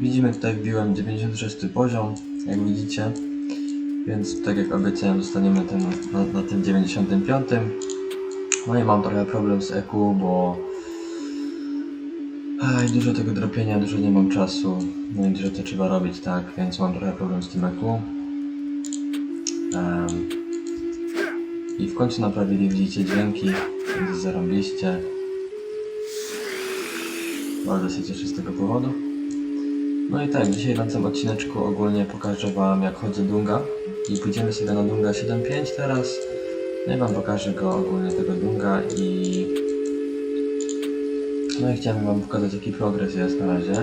Widzimy tutaj wbiłem 96 poziom, jak widzicie. Więc tak jak obiecałem, zostaniemy ten, na, na tym 95. No i mam trochę problem z EQ, bo dużo tego dropienia, dużo nie mam czasu. No i dużo to trzeba robić, tak, więc mam trochę problem z tym EQ. Em, I w końcu naprawili, widzicie, dźwięki, więc zarobiliście. Bardzo się cieszę z tego powodu. No i tak, dzisiaj na tym odcineczku ogólnie pokażę wam jak chodzę Dunga i pójdziemy sobie na Dunga 7.5 teraz. No i wam pokażę go ogólnie tego Dunga i... No i chciałem wam pokazać jaki progres jest na razie.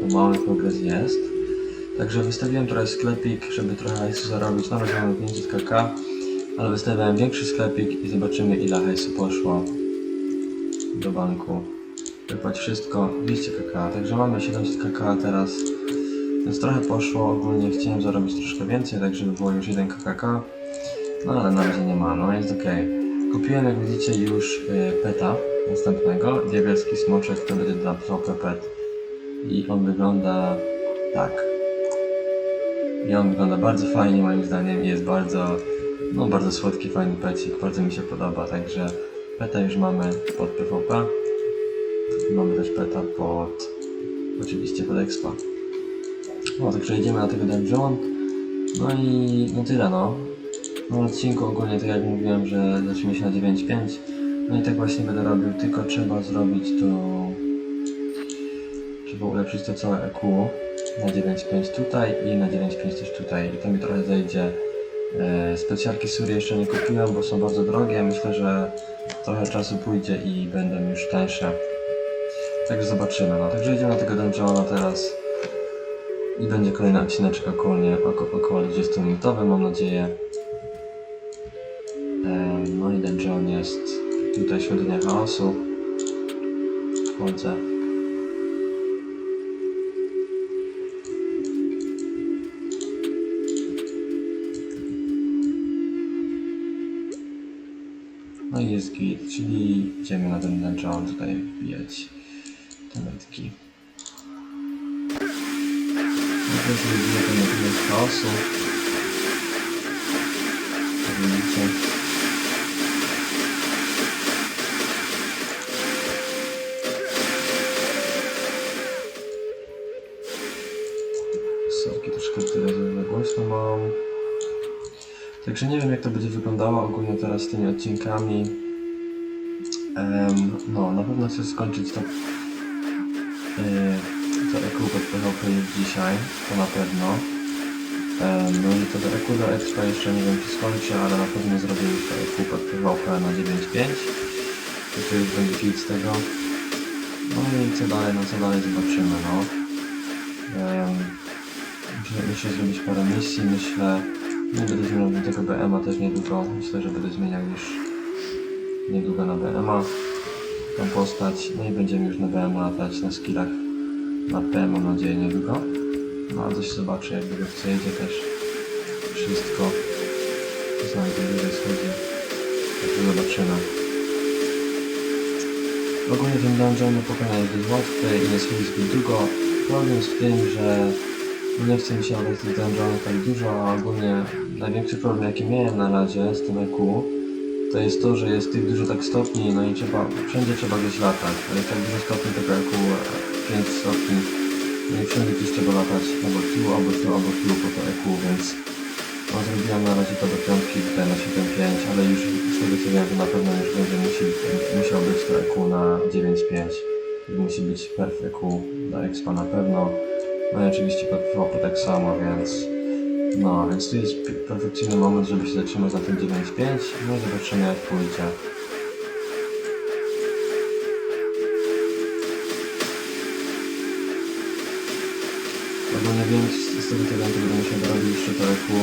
To mały progres jest. Także wystawiłem trochę sklepik, żeby trochę hajsu zarobić. Na razie mamy 500 kk, ale wystawiałem większy sklepik i zobaczymy ile hajsu poszło do banku. Wypłać wszystko 200 kk, także mamy 700 kk teraz. Więc trochę poszło, ogólnie chciałem zarobić troszkę więcej, tak żeby było już 1 kk. No ale na razie nie ma, no jest ok. Kupiłem jak widzicie już y, peta następnego, diabelski smoczek, to będzie dla PvP pet. I on wygląda tak. I on wygląda bardzo fajnie moim zdaniem jest bardzo, no bardzo słodki, fajny pecik, bardzo mi się podoba, także peta już mamy pod PvP. Pod, oczywiście pod expa. No, także idziemy na tego dungeon. No i no tyle no. No odcinku ogólnie tak jak mówiłem, że zaczniemy się na 9.5. No i tak właśnie będę robił, tylko trzeba zrobić to... Trzeba ulepszyć to całe EQ na 9.5 tutaj i na 9.5 też tutaj. I to mi trochę zejdzie. E, Specjalki Sury jeszcze nie kupiłem, bo są bardzo drogie. Myślę, że trochę czasu pójdzie i będą już tańsze. Także zobaczymy. No, także idziemy na tego dungeona teraz. I będzie kolejny odcineczek około, oko, około 20 minutowy, mam nadzieję. No i dungeon jest tutaj świątynia chaosu. Wchodzę. No i jest git, czyli idziemy na ten dungeon tutaj wbijać Najpierw sobie wbiję ten element chaosu. Jak widzicie. Sorki, troszkę tyle za głośno mam. Także nie wiem jak to będzie wyglądało ogólnie teraz z tymi odcinkami. Em, no, na pewno chcę skończyć to, yy, to EQ pod PHP już dzisiaj, to na pewno. No i to do EQ do Expa jeszcze nie wiem czy skończę, ale na pewno zrobię to pod PHP na 9.5. To to już będzie hit z tego. No i co dalej, no co dalej zobaczymy, no. Muszę, muszę zrobić parę misji, myślę. Nie będę zmieniał tego BMA też niedługo. Myślę, że będę zmieniał już niedługo na BMA tą postać. No i będziemy już na BMA latać na skillach na P, mam nadzieję niedługo. No a coś zobaczę, jak tego chce jedzie też wszystko. To dłużej schodzi. Także zobaczymy. Ogólnie ten dungeon do pokonania jest łatwy i nie schodzi zbyt długo. Problem jest w tym, że nie chce mi się oddać tych dungeonów tak dużo, a ogólnie największy problem jaki miałem na razie z tym EQ to jest to, że jest tych dużo tak stopni, no i trzeba, wszędzie trzeba gdzieś latać, ale tak dużo stopni tego EQ, 5 stopni, no i wszędzie gdzieś trzeba latać, albo tu, albo tu, albo tu po to EQ, więc no, zrobiłem na razie to do piątki, tutaj na 7.5, ale już z tego co wiem, to na pewno już będzie musi, musiał być to EQ na 9.5, musi być perf EQ dla Expa na pewno, no i oczywiście pod tak samo, więc no, więc tu jest perfekcyjny moment, żeby się zatrzymać na tym 9.5, no i zobaczymy jak pójdzie. Ogólnie wiem, z tego to będę musiał dorobić jeszcze to EQ,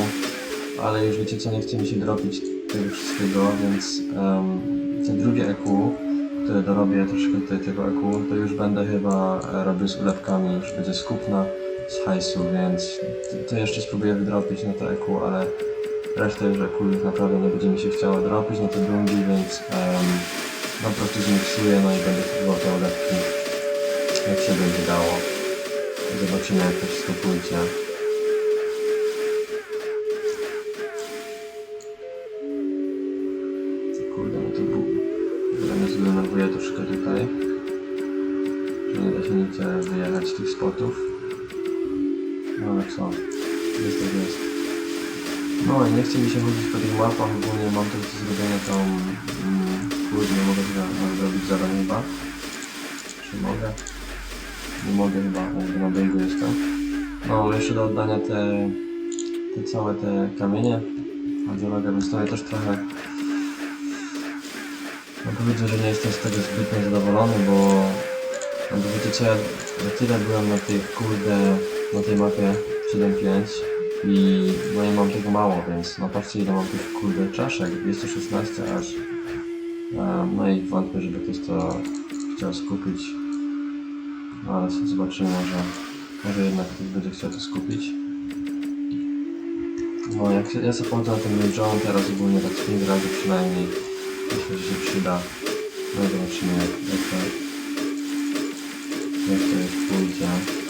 ale już wiecie co, nie chce mi się dropić tego wszystkiego, więc um, te drugie EQ, które dorobię troszkę tutaj tego EQ, to już będę chyba e, robił z ulewkami, już będzie skupna z hajsu, więc to, jeszcze spróbuję wydropić na to EQ, ale resztę już EQ już naprawdę nie będzie mi się chciało dropić na te dungi, więc um, po prostu zmiksuję, no i będę próbował te ulewki, jak się będzie dało. Zobaczymy jak to wszystko pójdzie. Kurde, no to był... Mnie zdenerwuje troszkę tutaj. Że nie da się nigdzie wyjechać z tych spotów. No ale co? Jest tak jest. No i nie chce mi się chodzić po tych mapach, ogólnie mam coś do zrobienia tą... Mm, kurde, mogę zrobić zadań chyba. Czy mogę? Nie mogę chyba, jakby na biegu jestem. No, jeszcze do oddania te, te całe te kamienie. Więc to też trochę... No powiedzmy, że nie jestem z tego zbytnio zadowolony, bo... No bo wiecie co, ja na tyle byłem na tej kurde, na tej mapie 7.5 i no i mam tego mało, więc no patrzcie ile mam tych kurde czaszek, 216 aż. Um, no i wątpię, żeby ktoś to chciał skupić. Ale zobaczymy, może, może jednak ktoś będzie chciał to skupić. No jak się, ja sobie na tym John teraz ogólnie tak z 5 razy przynajmniej. Myślę, że się przyda. No i zobaczymy jak, jak to jak to już pójdzie.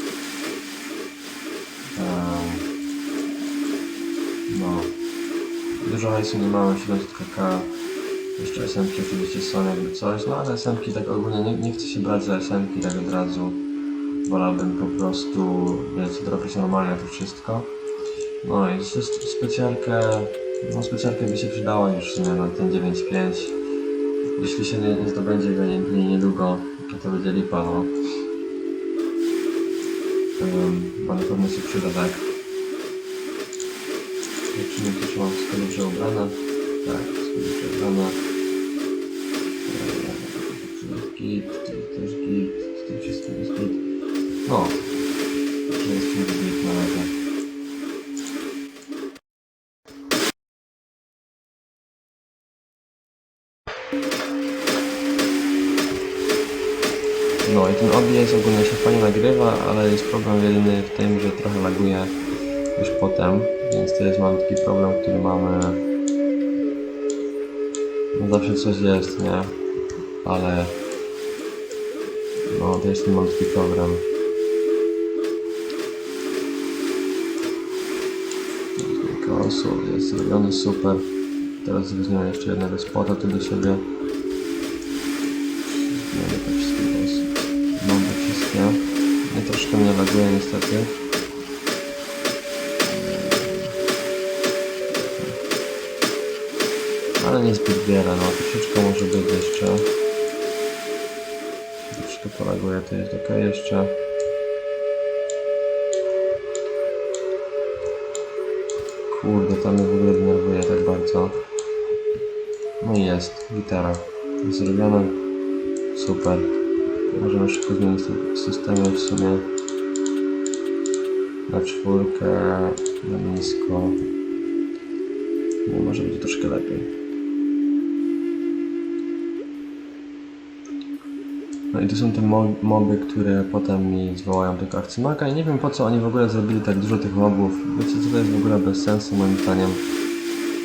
Dużo hajsu nie mamy, 700 kk. Jeszcze SMki oczywiście są jakby coś, no ale SMki tak ogólnie nie, nie chcę się brać za SMki tak od razu. Wolałbym po prostu, wiecie, dropić normalnie to wszystko. No i specjalkę, no specjalkę by się przydała już sumie na ten 9.5. Jeśli się nie, nie zdobędzie go nie, nie, niedługo, to będzie lipa, no. Um, bo na pewno się przyda, tak? Zobaczymy, czy mam wszystko dobrze ubrane. Tak, wszystko dobrze ubrane. Eee, Tu jest git, też git, tu wszystko jest git. No, że jest wszystko git na razie. No i ten OBS ogólnie się fajnie nagrywa, ale jest problem jedyny w tym, że trochę laguje już potem, więc to jest mam taki problem, który mamy... No zawsze coś jest, nie? Ale... No to jest mam taki problem. Kosów jest zrobiony super. Teraz weźmiemy jeszcze jednego spota tu do siebie. Mamy te wszystkie głosy. Mam te wszystkie. Nie troszkę mnie laguje niestety. Ale niezbyt wiele, no troszeczkę może być jeszcze. Troszkę polaguje, to jest ok jeszcze. Kurde, to mnie w ogóle denerwuje tak bardzo. No i jest, gitara. Zrobione. Super. Możemy szybko zmienić te systemy w sumie. Na czwórkę, na nisko. No może będzie troszkę lepiej. No i to są te mo- moby, które potem mi zwołają tego arcymaka i nie wiem po co oni w ogóle zrobili tak dużo tych mobów. Wiecie co to jest w ogóle bez sensu moim zdaniem,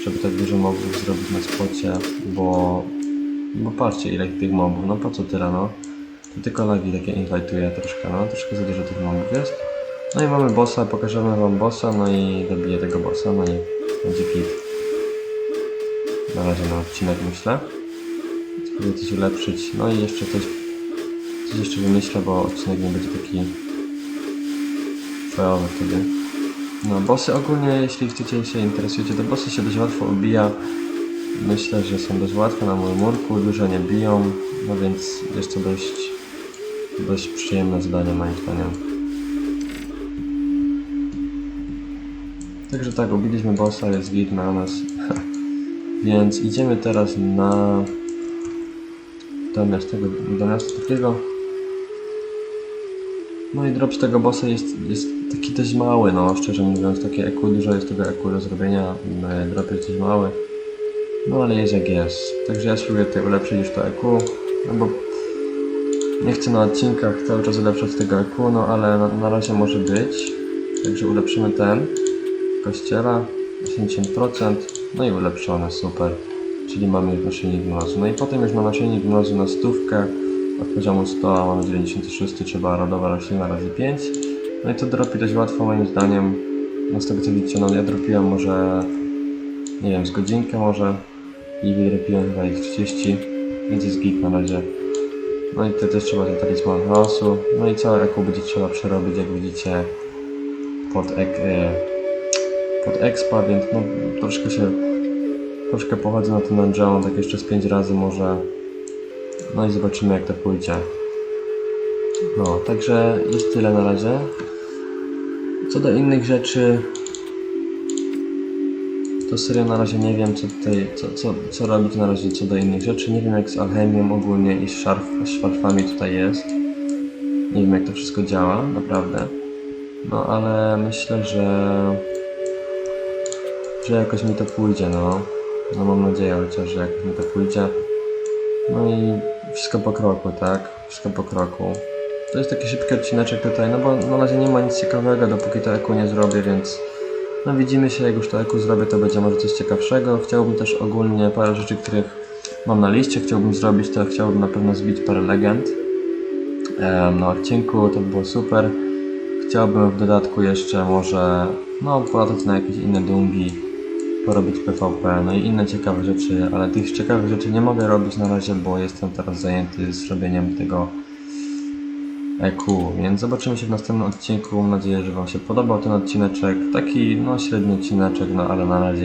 żeby tak dużo mobów zrobić na spocie, bo... Bo patrzcie ile tych mobów, no po co tyle no. To tylko lagi takie inwajtuje troszkę, no troszkę za dużo tych mobów jest. No i mamy bossa, pokażemy wam bossa, no i dobiję tego bossa, no i będzie kit. Na razie na odcinek myślę. Spróbuję coś ulepszyć, no i jeszcze coś Coś jeszcze wymyślę, bo odcinek nie będzie taki fajowy wtedy. No, bossy ogólnie, jeśli chcecie się interesujecie, to bossy się dość łatwo ubija. Myślę, że są dość łatwe na moim murku, dużo nie biją, no więc jest to dość, dość przyjemne zadanie moim zdaniem. Także tak, ubiliśmy bossa, jest git na nas. więc idziemy teraz na do miasta, do miasta takiego. No i drop z tego bossa jest, jest taki dość mały, no szczerze mówiąc, takie EQ, dużo jest tego EQ do zrobienia, drop jest dość mały. No ale jest jak jest. Także ja spróbuję tutaj ulepszyć już to EQ, no bo nie chcę na odcinkach cały czas ulepszać tego EQ, no ale na, na razie może być. Także ulepszymy ten kościela, 80%, no i ulepszone, super. Czyli mamy już naszyjnik gimnazjum. No i potem już na naszyjnik gimnazjum na stówkę od poziomu 100, a mamy 96, trzeba rodowa roślina razy 5. No i to dropi dość łatwo moim zdaniem. No z tego co widzicie, no ja dropiłem może, nie wiem, z godzinkę może i wydropiłem chyba ich 30, więc jest git na razie. No i to też trzeba ten talizman chaosu. No i całe eku będzie trzeba przerobić, jak widzicie, pod, ek, e, pod expa, więc no troszkę się, troszkę pochodzę na ten dungeon, tak jeszcze z 5 razy może. No i zobaczymy jak to pójdzie. No, także jest tyle na razie. Co do innych rzeczy, to serio na razie nie wiem co tutaj, co, co, co robić na razie co do innych rzeczy. Nie wiem jak z alchemią ogólnie i z, szarf, z szarfami tutaj jest. Nie wiem jak to wszystko działa, naprawdę. No ale myślę, że że jakoś mi to pójdzie, no. No mam nadzieję chociaż, że jakoś mi to pójdzie. No i wszystko po kroku, tak? Wszystko po kroku. To jest taki szybki odcineczek tutaj, no bo na razie nie ma nic ciekawego, dopóki to eku nie zrobię, więc no widzimy się, jak już to eku zrobię, to będzie może coś ciekawszego. Chciałbym też ogólnie parę rzeczy, których mam na liście, chciałbym zrobić, to chciałbym na pewno zbić parę legend em, na odcinku, to by było super. Chciałbym w dodatku jeszcze może, no, polatać na jakieś inne dungi, porobić PvP, no i inne ciekawe rzeczy, ale tych ciekawych rzeczy nie mogę robić na razie, bo jestem teraz zajęty z robieniem tego EQ, więc zobaczymy się w następnym odcinku. Mam nadzieję, że Wam się podobał ten odcineczek. Taki, no, średni odcineczek, no, ale na razie